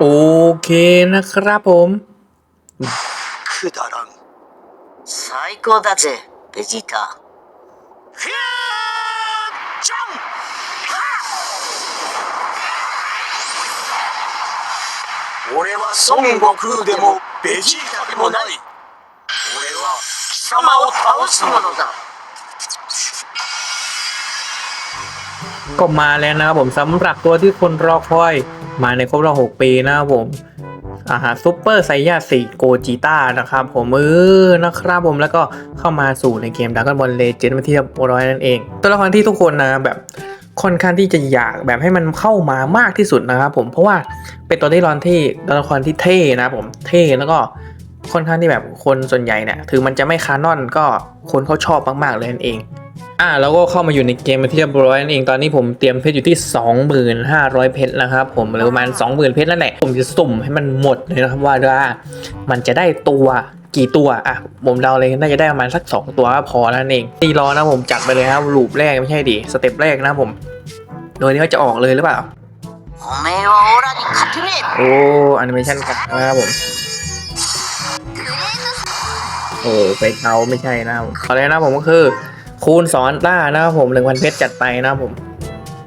โอเคนะครับผม くだらん最高だぜベジータふやージャン俺は孫悟空でもベジータでもない俺は貴様を倒す者だ ก็มาแล้วนะครับผมสำหรับตัวที่คนรอคอย มาในครบรอบ6ปีนะครับผมอาหารซูเปอร์ไซย่าสีโกจิต้านะครับผมเออนะครับผมแล้วก็เข้ามาสู่ในเกมดักกันบอลเลเจนด์มาที่เรียบร้อยนั่นเอง ตัวละครที่ทุกคนนะแบบค่อนข้างที่จะอยากแบบให้มันเข้ามามากที่สุดนะครับผมเพราะว่าเป็นตัวที่รอนที่ตัวละครที่เท่นะผมเท่แล้วก็ค่อนข้างที่แบบคนส่วนใหญ่เนี่ยถึงมันจะไม่คานอนก็คนเขาชอบมากๆเลยนั่นเอง อ่าแล้วก็เข้ามาอยู่ในเกมมาเทียบร้อยนั่นเองตอนนี้ผมเตรียมเพชรอยู่ที่ 2,500 เพชรนะครับผมหรือประมาณ 20,000 เพชรนั่นแหละผมจะสุ่มให้มันหมดเลยนะครับว่าว่ามันจะได้ตัวกี่ตัวอะผมเดาเลยน่าจะได้ประมาณสัก 2 ตัวพอนั่นเองตีรอนะผมจัดไปเลยครับลูปแรกไม่ใช่ดิสเต็ปแรกนะผม โดยที่เขาจะออกเลยหรือเปล่าโอ้แอนิเมชันครับนะครับผมโอ้ไปเตาไม่ใช่นะผมตอนแรกนะผมก็คือ คูณสอนต้านะครับผมหนึ่งพันเพชรจัดไปนะครับผม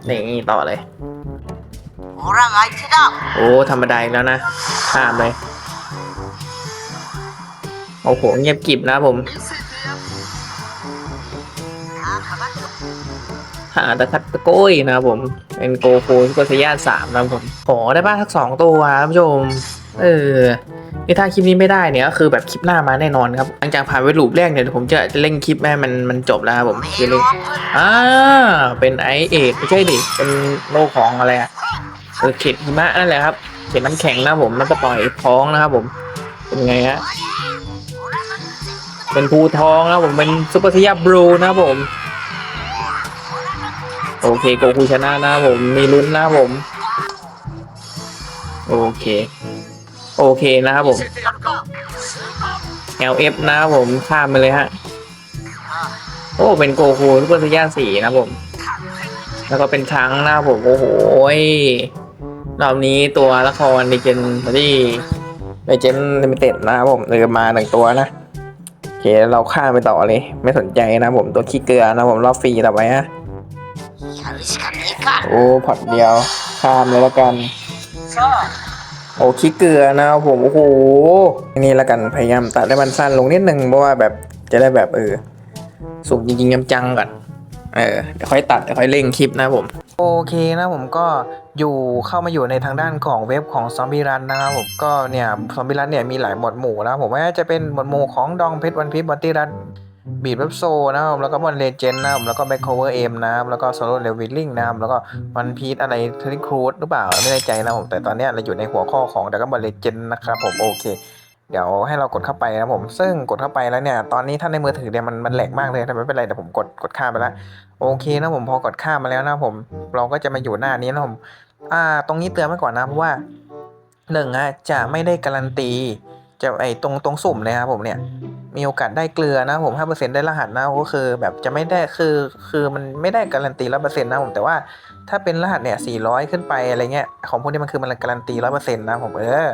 นี่ต่อเลยโอ้ธรรมดาแล้วนะข้ามเลยโอ้โหเงียบกิบนะผมหาตะทักตะโก้ยนะผมเป็นโกโฟซุปเปอร์สยาสามนะผมขอได้ป้าทักสองตัวครับผู้ชม เออนี่ถ้าคลิปนี้ไม่ได้เนี่ยก็คือแบบคลิปหน้ามาแน่นอนครับหลังจากผ่านไปลูปแรกเนี่ยผมจะจะเล่นคลิปแม่มันมันจบแล้วครับผมจะเล่นอ่าเป็นไอเอกไม่ใช่ดิเป็นโลกของอะไรอะเออเข็ดหิมะนั่นแหละครับเข็ดน้ำแข็งนะผมมันจะปล่อยท้องนะครับผมเป็นไงฮะเป็นภูทองนะผมเป็นซุปเปอร์เซียบรูนะผม โอเคโกคูชนะนะผมมีลุ้นนะผม โอเค โอเคนะครับผม LF นะครับผมข้ามไปเลยฮะ โอ้เป็นโกคูซูเปอร์ซีย่าสีนะผม แล้วก็เป็นทั้งนะผม โอ้โหรอบนี้ตัวละครดิเกนมาดี้ดิเจนลิมิเต็ดนะครับผมเลยมาหนึ่งตัวนะโอเคเราข้ามไปต่อเลย ไม่สนใจนะผมตัวขี้เกลือนะผมรอบฟรีต่อไปฮะโอ้ผัดเดียวข้ามเลยแล้วกัน โอ้ขี้เกลือนะครับผมโอ้โหนี่ล้วกันพยายามตัดให้มันสั้นลงนิดนึงเพราะว่าแบบจะได้แบบเออสุกจริงๆจังๆก่อนเออเดี๋ยวค่อยตัดเดี๋ยวค่อยเร่งคลิปนะผม โอเคนะผมก็อยู่เข้ามาอยู่ในทางด้านของเว็บของซอมบี้รันนะครับผมก็เนี่ยซอมบี้รันเนี่ยมีหลายหมวดหมู่นะผมว่าจะเป็นหมวดหมู่ของดองเพชรวันพีชบัตตี้รัน บีดเว็บโซนะครับผมแล้วก็บอลเลเจนนะครับแล้วก็แบ็คโคเวอร์เอ็มนะครับแล้วก็โซโล่เลวิลลิ่งนะครับแล้วก็วันพีชอะไรเทลิครูดหรือเปล่าไม่แน่ใจนะผมแต่ตอนนี้เราอยู่ในหัวข้อของดักบอลเลเจนนะครับผมโอเค เดี๋ยวให้เรากดเข้าไปนะผมซึ่งกดเข้าไปแล้วเนี่ยตอนนี้ถ้าในมือถือเนี่ยมันมันแหลกมากเลยแต่ไม่เป็นไรเดี๋ยวผมกดกดข้ามไปแล้วโอเคนะผมพอกดข้ามมาแล้วนะผมเราก็จะมาอยู่หน้านี้นะผมอ่าตรงนี้เตือนไว้ก่อนนะเพราะว่าหนึ่งอะจะไม่ได้การันตี จะไอตรงตรงสุ่มเลยครับผมเนี่ยมีโอกาสได้เกลือนะผมห้าเปอร์เซ็นได้รหัสนะก็คือแบบจะไม่ได้คือคือมันไม่ได้การันตีร้อยเปอร์เซ็นต์นะผมแต่ว่าถ้าเป็นรหัสเนี่ยสี่ร้อยขึ้นไปอะไรเงี้ยของพวกนี้มันคือมันการันตีร้อยเปอร์เซ็นต์นะผมเออ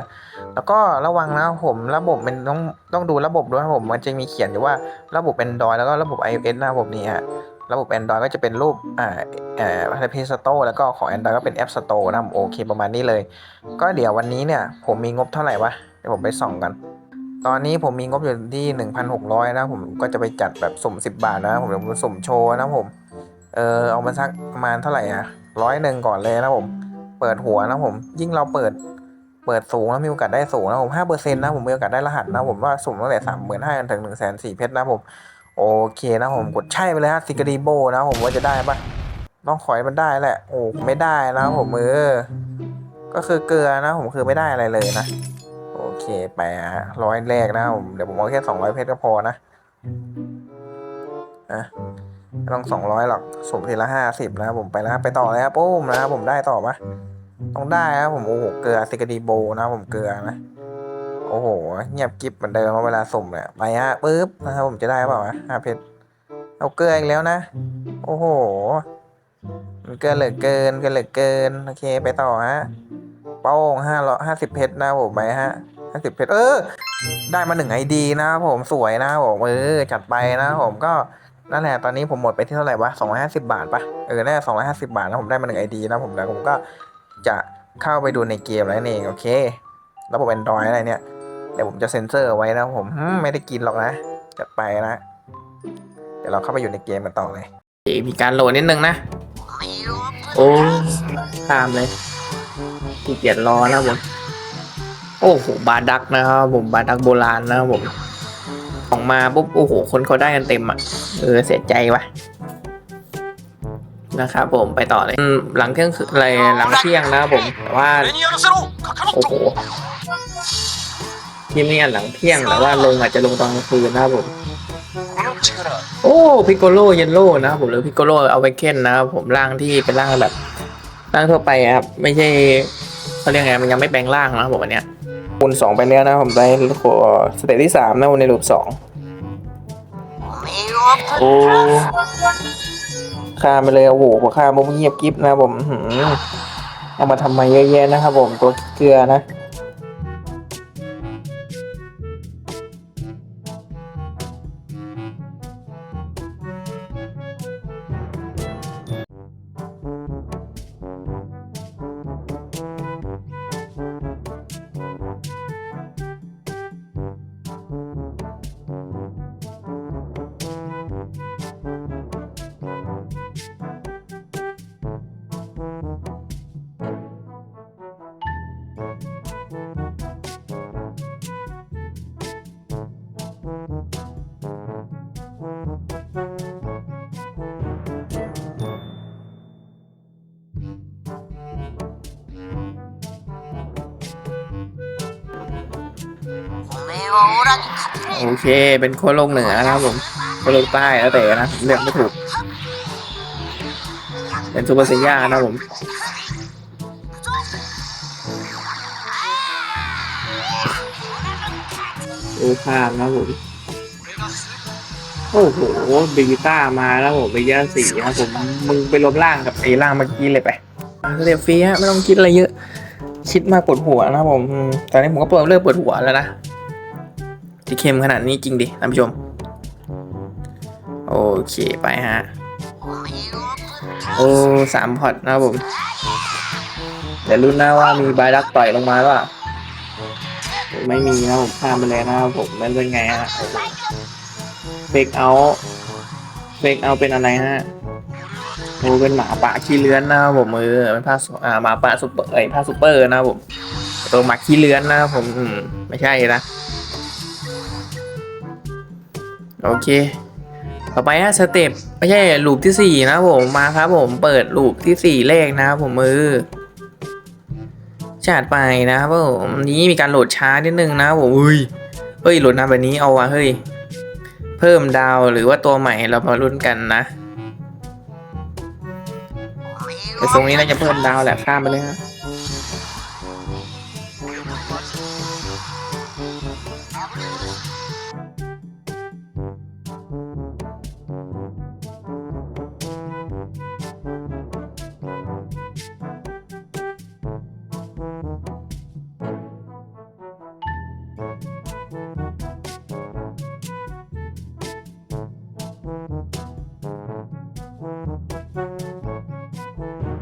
แล้วก็ระวังนะผมระบบมันต้องต้องดูระบบด้วยครับผมมันจะมีเขียนอยู่ว่าระบบ Android แล้วก็ระบบ iOS นะครับผมนี่ฮะระบบ Android ก็จะเป็นรูปอ่าเอ่อ Play Store แล้วก็ของ Android ก็เป็น App Store นะครับโอเคประมาณนี้เลย ก็เดี๋ยววันนี้เนี่ยผมมีงบเท่าไหร่วะเดี๋ยวผมไปส่องกัน ตอนนี้ผมมีงบอยู่ที่ 1,600 นะ ผมก็จะไปจัดแบบสุ่ม 10 บาทนะ ผมเดี๋ยวผมสุ่มโชว์นะผม เออเอามาสักประมาณเท่าไหร่อะร้อยหนึ่งก่อนเลยนะผม เปิดหัวนะผม ยิ่งเราเปิด เปิดสูงแล้วมีโอกาสได้สูงนะผมห้าเปอร์เซ็นต์นะผมมีโอกาสได้รหัสนะผมว่าสุ่มตั้งแต่สามหมื่นห้าถึงหนึ่งแสนสี่เพชรนะผม โอเคนะผมกดใช่ไปเลยฮะซิกาดีโบนะผมว่าจะได้ปะต้องขอให้มันได้แหละ โอ้ไม่ได้นะผมเออก็คือเกลือนะผมคือไม่ได้อะไรเลยนะ เคไปฮะร้อยแรกนะผมเดี๋ยวผมเอาแค่สองร้อยเพชรก็พอนะอะไม่ต้องสองร้อยหรอกสุ่มทีละห้าสิบนะผมไปแล้วไปต่อเลยครับปุ้มนะผมได้ต่อปะต้องได้ครับผมโอ้โหเกลือซิกาดีโบนะผมเกลือนะโอ้โหเงียบกิฟเหมือนเดิมเวลาสุ่มเนี่ยไปฮะปึ๊บนะครับผมจะได้เปล่าวะห้าเพชรเอาเกลืออีกแล้วนะ โอ้โหมันเกินเหลือเกินเกินเหลือเกินโอเคไปต่อฮะไปป้งห้าร้อยห้าสิบเพชรนะผมไปฮะ สิบเพชเออ ได้มาหนึ่งไอดีนะผมสวยนะผมเออจัดไปนะผมก็นั่นแหละตอนนี้ผมหมดไปที่เท่าไหร่วะสองร้อยห้าสิบบาทปะเออได้สองร้อยห้าสิบบาทนะผมได้มาหนึ่งไอดีนะผมแล้วผมก็จะเข้าไปดูในเกมแล้วนี่โอเค แล้วผมแอนดรอยอะไรเนี่ยเดี๋ยวผมจะเซ็นเซอร์ไว้นะผมไม่ได้กินหรอกนะจัดไปนะ เดี๋ยวเราเข้าไปอยู่ในเกมกันต่อเลยมีการโหลดนิดนึงนะ โอ้ตามเลยขี้เกียจรอนะผม โอ้โหบาดักนะครับผมบาดักโบราณนะครับผมออกมาปุ๊บโอ้โหคนเขาได้กันเต็มอะเออเสียใจวะนะครับผมไปต่อเลยหลังเที่ยงอะไรหลังเที่ยงนะครับผมแต่ว่าโอ้โหทีมนี้หลังเที่ยงแต่ว่าลงอาจจะลงตอนกลางคืนนะครับผมโอ้พิกโกโลเยนโลนะครับผมหรือพิกโกโลเอาไปเค้นนะครับผมร่างที่เป็นร่างแบบร่างทั่วไปครับ ไม่ใช่เขาเรียกไงมันยังไม่แปลงร่างนะครับผมอันเนี้ย คูณสองไปแล้วนะผมได้สเตจที่มนะคุณในรูปสองโอ้ข้ามไปเลยโอ้โหข้ามปุ๊บเงียบกิ๊บนะผมเอามาทำไมเยอะแยะนะครับผมตัวเกลือนะ โอเค เป็นโคโลกเหนือนะครับผมโคโลกใต้แล้วแต่นะผมเลือกไม่ถูก เป็นซูเปอร์เซียานะผมโอ้ข้ามนะผมโอ้โหเบต้ามาแล้วผมเบต้าสี่ครับผมมึงไปลบล่างกับไอ้ล่างเมื่อกี้เลยไปเรียฟรีฮะไม่ต้องคิดอะไรเยอะ คิดมากปวดหัวนะผมตอนนี้ผมก็ปวดเริ่มปวดหัวแล้วนะ จะเค็มขนาดนี้จริงดิท่านผู้ชม โอเคไปฮะ โอ้สามพอตนะครับผมแต่รุ่นหน้าว่ามีบายดักต่อยลงมาว่าไม่มีนะผมข้ามไปแล้วนะครับผมนั่นเป็นไงฮะเฟกเอาเฟกเอาเป็นอะไรฮะโอ้เป็นหมาป่าขี้เลื้อนนะครับผมมือเป็นผ้าอ่าหมาป่าซุปเปอร์ไอผ้าซุปเปอร์นะครับผมตัวหมาขี้เลื้อนนะครับผมไม่ใช่นะ โอเค ต่อไปนะสเต็ปไม่ใช่ลูปที่สี่นะผมมาครับผมเปิดลูปที่สี่เลขนะครับผมมือจัดไปนะครับผมนี้มีการโหลดช้านิดนึงนะผมอุ้ยเฮ้ยโหลดนะแบบนี้เอาวะเฮ้ยเพิ่มดาวหรือว่าตัวใหม่เรามารุ่นกันนะแต่ตรงนี้น่าจะเพิ่มดาวแหละข้ามไปเลยครับ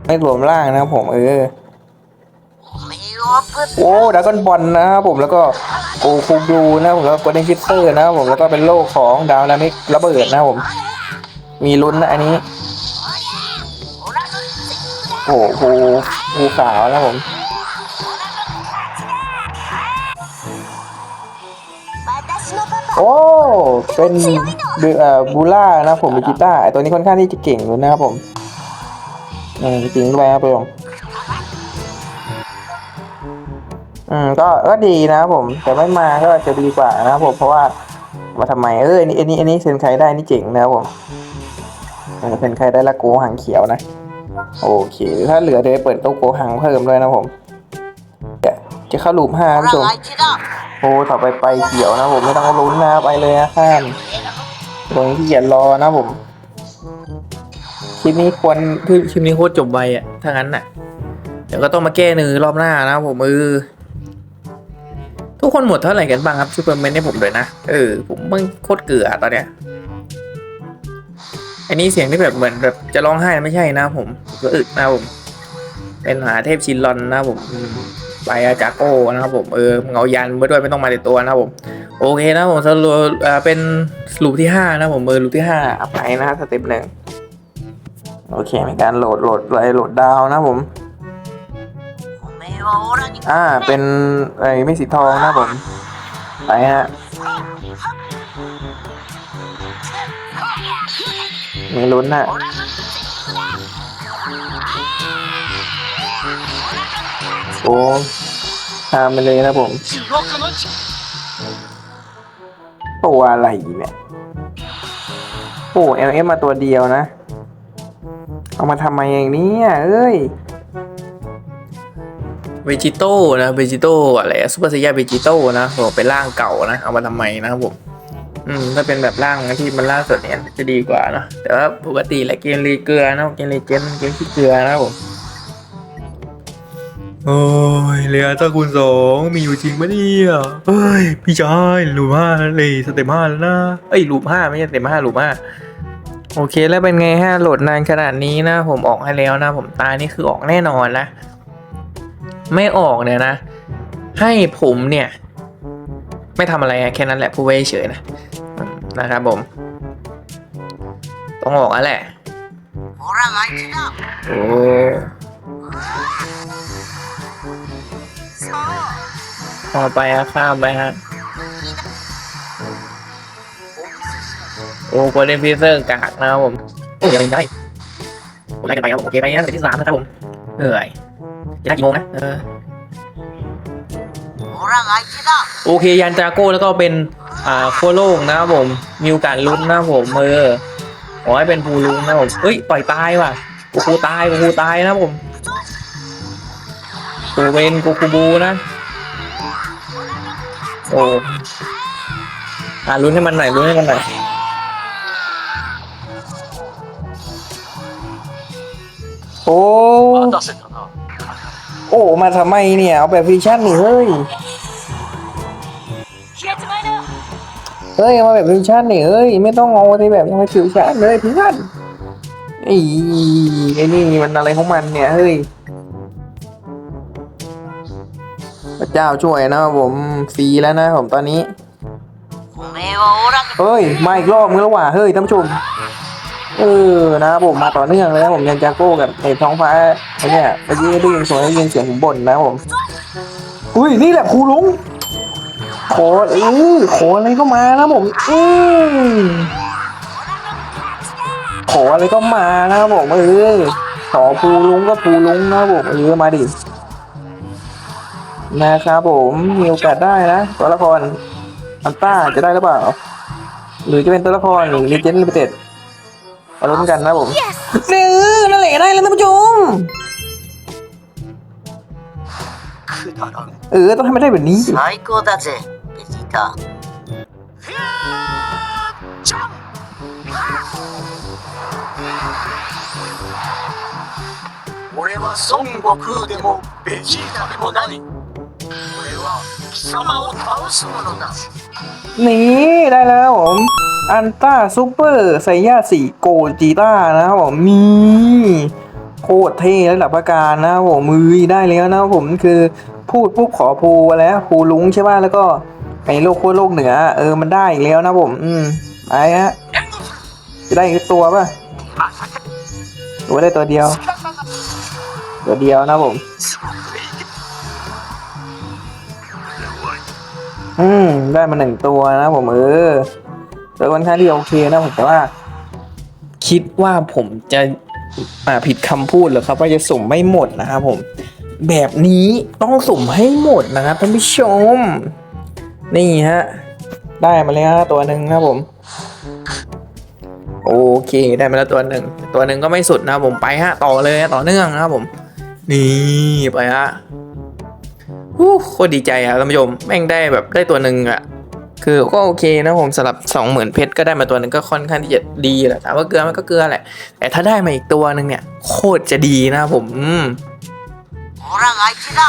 ไม่รวมล่างนะครับผมเออโอ้ดากอนบอลนะครับผมแล้วก็กูคูดูนะผมแล้วก็เดนคิสเตอร์นะครับผมแล้วก็เป็นโลกของดาวนามิกระเบิดนะผม มีลุ้นนะอันนี้โอ้กูกูสาวนะผมโอ้เป็นเอ่อบูล่านะผมบิกีต้าไอตัวนี้ค่อนข้างที่จะเก่งเลยนะครับผม อจริงด้วยครับผมอืมก็ก็ดีนะครับผม แต่ไม่มาก็จะดีกว่านะครับผมเพราะว่ามาทำไมเอออันนี้อันนี้อันนี้เซ็นใครได้นี่เจ๋งนะครับผมเซ็นใครได้ละโกหังเขียวนะโอเค ถ้าเหลือเดี๋ยวเปิดโตโกหังเพิ่มด้วยนะผมจะเข้าลูปห้าผู้ชมโอ้ต่อไปไปเขียวนะผมไม่ต้องลุ้นนะไปเลยนะข้ามตรงที่อย่รอนะผม ลิปนี้ควรคลิปนี้โคตรจบไวอะถ้างั้นน่ะแต่ดี๋ยวก็ต้องมาแก้นือรอบหน้านะผมเออทุกคนหมดเท่าไหร่กันบ้างครับช่วยคอมเมนต์ให้ผมด้วยนะ เออ ผมมันโคตรเกลือตอนเนี้ยอันนี้เสียงที่แบบเหมือนแบบจะร้องไห้ไม่ใช่นะผมก็อึดนะผม เป็นหาเทพชินรอนนะผมไปอาจากโก้นะครับผมเออมึงายันมาด้วยไม่ต้องมาในตัวนะผม โอเคนะผมสรุปอ่าเป็นลูปที่ห้านะผมเออลูปที่ห้าอัพไปนะสเต็ปหนึ่ง โอเคมีการโหลดโหลดอะไรโหลดดาวนะผมอ่าเป็นอะไรไม่สีทองนะผมไปฮะมีลุ้นฮะโอ้ตามไปเลยนะผมตัวอะไรเนี่ยโอ้เอลเอมาตัวเดียวนะ เอามาทำไมอย่างนี้อะเอ้ยเวจิโต้นะเวจิโต้อะไรซูเปอร์ไซย่าเวจิโต้นะผมเป็นร่างเก่านะเอามาทำไมนะครับผมอืมถ้าเป็นแบบร่างที่มันล่าสุดเนี่ยจะดีกว่านะแต่ว่าปกติแหละเกมรีเกลือนะเกมรีเจนเกมขี้เกลือนะครับผมโอ้ยเรือเจ้าคุณสองมีอยู่จริงปะเนี่ยเฮ้ยพี่ชายลูปห้าเลยสเต็ปห้าแล้วนะเอ้ยลูปห้าไม่ใช่สเต็ปห้าลูปห้า โอเคแล้วเป็นไงฮะโหลดนานขนาดนี้นะ ผมออกให้แล้วนะ ผมตายนี่คือออกแน่นอนนะ ไม่ออกเนี่ยนะ ให้ผมเนี่ย ไม่ทำอะไรแค่นั้นแหละผู้เวเฉยนะนะครับผม ต้องออกแล้วแหละโอ้เอไปฮะข้ามไปฮะ โอ้โกเด้นพีเซอร์กากนะครับผมโอ้ยยังได้ผมไล่กันไปครับโอเคไปนะเซตที่สามนะครับผมเหนื่อยจะได้กี่โมงนะเออโอเคยันจาโก้แล้วก็เป็นอ่าโคโล่งนะครับผมมีโอกาสลุ้นนะผมเออขอให้เป็นภูลุ้นนะผมเอ้ยปล่อยตายว่ะกูคูตายกูคูตายนะผมกูเป็นกูคูบูนะโอ้อ่าลุ้นให้มันหน่อยลุ้นให้มันหน่อย โอ้ 待たせたな โอ้ มาทำไมเนี่ย เอาแบบฟิวชั่นนี่เฮ้ย เฮ้ยเอามาแบบฟิวชั่นนี่เฮ้ย ไม่ต้องเอาที่แบบยังไม่ฟิวชั่นเลยเพื่อนไอ้ไอ้นี่มันอะไรของมันเนี่ย เฮ้ย พระเจ้าช่วยนะครับผมฟรีแล้วนะผมตอนนี้ おめえはオラに เฮ้ย มาอีกรอบนึงแล้วว่ะเฮ้ยท่านผู้ชม เออนะครับผมมาต่อเนื่องเลยนะผมยันจาโก้กับไอ้ท้องฟ้าไอ้เนี่ยเมื่อกี้ได้ยินเสียงได้ยินเสียงผมบ่นนะครับผมอุ้ยนี่แหละครูลุงขอเออขออะไรก็มานะผมอืมขออะไรก็มานะครับผมเออขอภูลุงก็ภูลุงนะครับผมเออมาดินะครับผมมีโอกาสได้นะตัวละครอันต้าจะได้หรือเปล่า หรือจะเป็นตัวละครหรือลีเจนด์ลิมิเต็ด มาลุ้นกันนะครับผมเออนั่นแหละได้แล้วท่านผู้ชม くだらん เออต้องให้มันได้แบบนี้สิ 最高だぜベジータじゃん俺は孫悟空でもベジータでもない俺は貴様を倒す者だ นี่ได้แล้วผม อันต้าซูเปอร์ไซย่าสีโกจีต้านะครับผมมีโคตรเท่ระดับประการนะครับผมมือได้แล้วนะครับผมคือพูดปุ๊บขอภูแล้วภูลุงใช่ป่ะแล้วก็ไอ้โลกโคตรโลกเหนือ เออมันได้อีกแล้วนะผม อืมไปฮะจะได้อีกตัวป่ะตัวได้ตัวเดียว ตัวเดียวนะผม อืม ได้มาหนึ่งตัวนะผมเออ แต่ค่อนข้างที่โอเคนะผมแต่ว่า คิดว่าผมจะอ่าผิดคำพูดเหรอครับว่าจะสุ่มไม่หมดนะครับผม แบบนี้ต้องสุ่มให้หมดนะครับท่านผู้ชม นี่ฮะ ได้มาแล้วตัวหนึ่งนะครับผม โอเคได้มาแล้วตัวหนึ่ง ตัวหนึ่งก็ไม่สุดนะครับผมไปฮะ ต่อเลยฮะต่อเนื่องนะครับผม นี่ไปฮะโคตรดีใจครับท่านผู้ชมแม่งได้แบบได้ตัวหนึ่งอะ คือก็โอเคนะผมสำหรับ20,000เพชรก็ได้มาตัวหนึ่งก็ค่อนข้างที่จะดีแหละถามว่าเกลือมันก็เกลือแหละ แต่ถ้าได้มาอีกตัวหนึ่งเนี่ย โคตรจะดีนะผม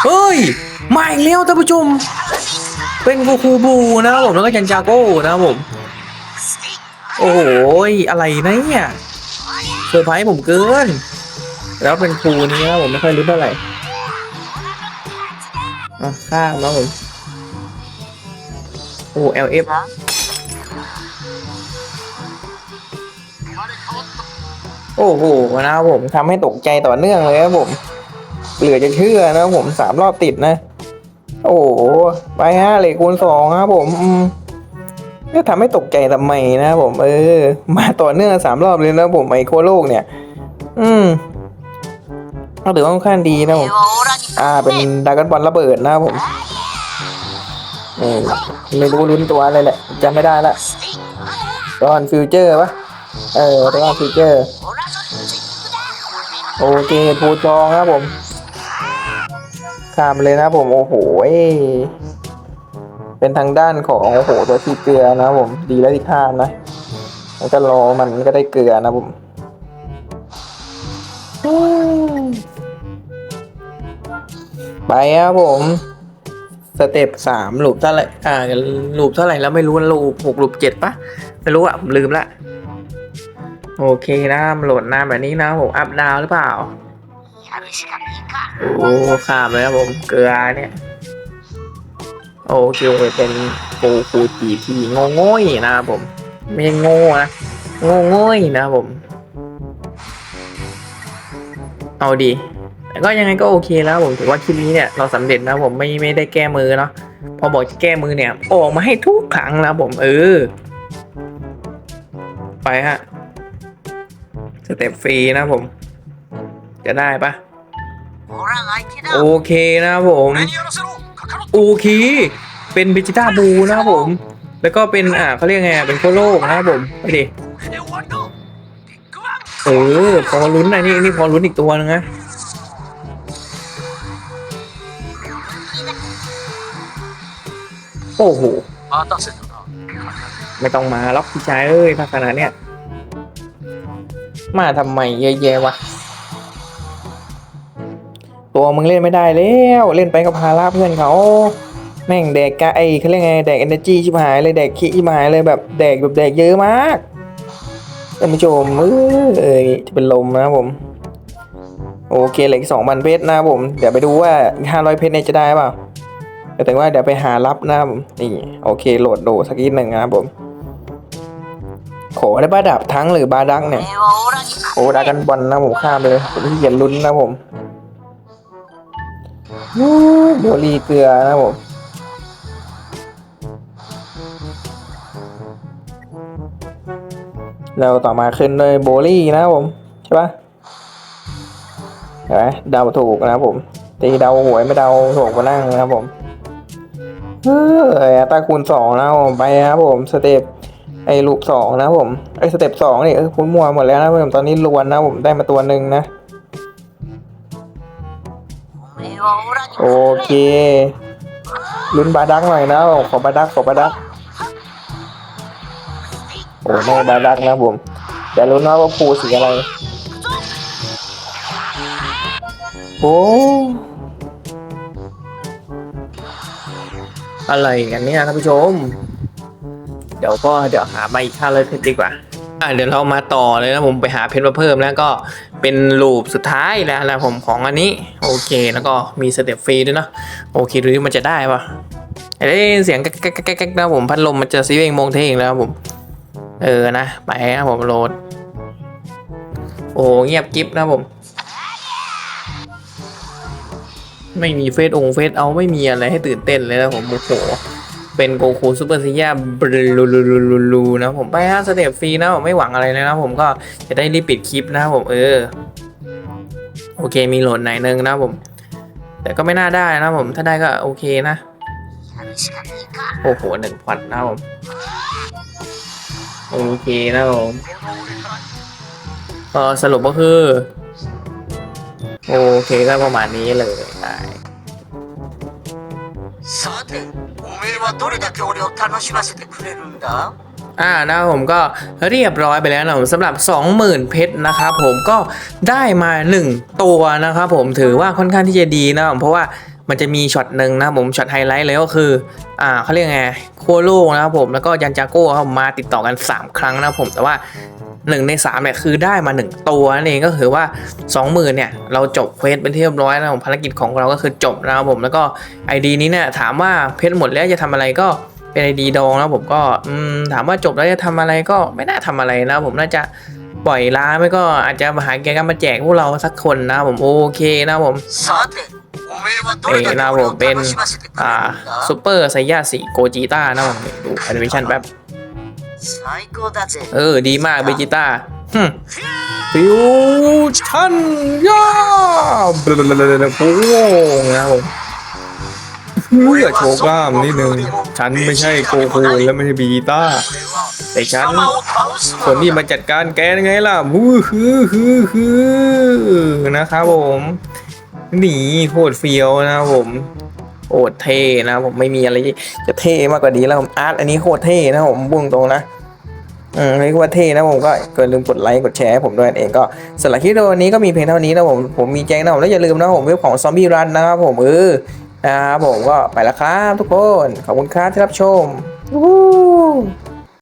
เฮ้ยมาอีกแล้วท่านผู้ชม เป็นกูคูบูนะครับผมแล้วก็ยันจาโก้นะครับผม โอ้โหอะไรนะเนี่ยเซอร์ไพรส์ผมเกิน แล้วเป็นครูนี้นะผมไม่ค่อยรู้เท่าไหร่อะข้ามนะผม อ้ LF โอ้โหนะครับผมทำให้ตกใจต่อเนื่องเลยครับผม เหลือจะเชื่อนะผมสามรอบติดนะ โอ้ไปฮะเหล็กคูณสองครับผมเนี่ยทำให้ตกใจทำไมนะครับผมเออ มาต่อเนื่องสามรอบเลยนะผมไอโคโลกเนี่ย อืมก็ถือว่าค่อนข้างดีนะผม อ่า เป็นดากันบอลระเบิดนะผม ไม่รู้ลุ้นตัวอะไรแหละจำไม่ได้ละตอนฟิวเจอร์ปะเออตอนฟิวเจอร์ โอเคภูจองครับผมข้ามเลยนะผมโอ้โหเป็นทางด้านของโอ้โหตัวที่เกลือนะผมดีแล้วที่ข้ามนะแล้ก็รอมันก็ได้เกลือนะผมไปครับผม สเต็ปสามลูปเท่าไหร่อ่าลูปเท่าไหร่แล้วไม่รู้ลูปหกลูปเจ็ดปะไม่รู้อะผมลืมละโอเคนะโหลดหนะแบบนี้นะผมอัพดาวหรือเปล่าโอ้ข้ามเลยครับผมเกลือเนี่ยโอเคเป็นโปฟูจีพีโง่ง่ยนะครับผม ไม่งง่นะงง่ยนะครับผม เอาดี ก็ยังไงก็โอเคแล้วผมถือว่าคลิปนี้เนี่ยเราสำเร็จนะผมไม่ไม่ได้แก้มือเนาะพอบอกจะแก้มือเนี่ยออกมาให้ทุกครั้งแล้วผมเออ ไปฮะสเต็ปฟรีนะผม จะได้ปะโอเคนะผมโอเคเป็นเบจิต้าบูนะผม แล้วก็เป็นอ่าเขาเรียกไงเป็นโคโลกนะผมไปดิเออพอลุ้นนะนี่นี่พอลุ้นอีกตัวนึงนะ โอ้โหอ๋อต้องสร็ท้วเไม่ต้องมาล็อกพี่ชายเอ้ยพักขนาดเนี้ยมาทำไมเยอะแย่ๆวะ ตัวมึงเล่นไม่ได้แล้วเล่นไปกับพาราเพื่อนเขาแม่งแดกกะไอเขาเรียกไงแดกเอเนจีชิบหายเลยแดกขี้ชิบหายเลยแบบแดกแบบแดกเยอะมากท่านผู้ชมเอ้ยจะเป็นลมนะผม โอเคเหลืออีกสองพันเพชรนะผม เดี๋ยวไปดูว่าห้าร้อยเพชรเนี่ยจะได้เปล่า แต่ว่าเดี๋ยวไปหารับนะนี่โอเคโหลดโดสักนิดหนึ่งนะครับผมโขได้บาดับทั้งหรือบาดักเนี่ยโอ้ดากันบอลนะผมข้ามเลยผมเย็นลุ้นนะผมเดี๋ยวรีเกลือนะผมเราต่อมาขึ้นเลยโบลี่นะผม ใช่ปะเห็นไหดาถูกนะผมตีเดาหวยไม่เดาถูกมานั่งนะครับผม เฮ้อตาคูณสองนะผมไปนะครับผมสเต็ปไอ้ลูกสองนะผมไอ้สเต็ปสองนี่คุณมัวหมดแล้วนะผมตอนนี้ลวนนะผมได้มาตัวหนึ่งนะ โอเคลุนบาดักหน่อยนะผมขอบาดักขอบาดักโอ้ไม่บาดักนะผมแต่ลุ้นนะว่าปูสีอะไรโอ้ อะไรกันเนี่ยท่านผู้ชม เดี๋ยวก็เดี๋ยวหามาอีกค่าเลยเพชรดีกว่าอะเดี๋ยวเรามาต่อเลยนะผมไปหาเพชรมาเพิ่มแล้วก็เป็นลูปสุดท้ายแล้วนะผมของอันนี้ โอเคแล้วก็มีสเต็ปฟรีด้วยเนาะโอเคดูดิมันจะได้ปะได้ยเสียงแก๊กแก๊กแก๊กนะผมพัดลมมันจะซีเองโมงเทงแล้วผม เออนะ ไปครับผมโหลด โอ้เงียบกิ๊บนะผม ไม่มีเฟสองเฟสเอาไม่มีอะไรให้ตื่นเต้นเลยนะผมโอ้โหเป็นโกคูซูเปอร์ซีย่าบลูลูลูลูลูนะผมไปฮะสเตปฟรีนะผมไม่หวังอะไรเลยนะผมก็จะได้รีบปิดคลิปนะผมเออ โอเคมีโหลดไหนนึงนะผม แต่ก็ไม่น่าได้นะผม ถ้าได้ก็โอเคนะ โอ้โหหนึ่งพันนะผม โอเคนะผม เอสรุปก็คือ โอเคก็ประมาณนี้เลยได้ さておめえはどれだけ俺を楽しませてくれるんだ อ่านะครับผมก็เรียบร้อยไปแล้วนะผมสำหรับ 20,000 เพชรนะครับผมก็ได้มา 1 ตัวนะครับผมถือว่าค่อนข้างที่จะดีนะผมเพราะว่ามันจะมีช็อตหนึ่งนะครับผมช็อตไฮไลท์เลยก็คืออ่าเขาเรียกไงโคโลนะครับผมแล้วก็ยันจากโก้ครับมาติดต่อกัน 3 ครั้งนะครับผมแต่ว่า หนึ่งในสามเนี่ยคือได้มาหนึ่งตัวนั่นเองก็คือว่าหมื่นเนี่ยเราจบเควสเป็นที่เรียบร้อยแล้วภารกิจของเราก็คือจบแล้วผมแล้วก็ ID นี้เนี่ยถามว่าเพชรหมดแล้วจะทำอะไรก็เป็น ID ดีดองแล้วผมก็ถามว่าจบแล้วจะทำอะไรก็ไม่น่าทำอะไรนะผมน่าจะปล่อยล้าไม่ก็อาจจะมาหาแกกันมาแจกพวกเราสักคนนะผมโอเคนะผมเอ้นะผมเป็นอ่าซูเปอร์ไซย่าสีโกจิต้านะผมดูแอนิเมชันแบบ 最高だぜ เออ ดีมากเบจิต้าฮึมฟิวชั่นย่าโป้งนะครับผมเพื่อโชว์กล้ามนิดนึง ฉันไม่ใช่โกคูและไม่ใช่เบจิต้า แต่ฉัน 貴様を倒す คนที่มาจัดการแกยังไงล่ะวู้ฮือฮือฮือนะครับผมหนีโคตรเฟี้ยวนะครับผม โคตรเท่นะผมไม่มีอะไรจะเท่มากกว่านี้แล้วผมอาร์ตอันนี้โคตรเท่นะผมบุ้งตรงนะอืมเรียกว่าเท่นะผมก็เกินลืมกดไลค์กดแชร์ให้ผมด้วยเองก็สำหรับคลิปวันนี้ก็มีเพียงเท่านี้นะผมผมมีแจ้งนะผมแล้วอย่าลืมนะผมเว็บของซอมบี้รันนะครับผมเออนะครับผมก็ไปละครับทุกคนขอบคุณครับที่รับชมวู้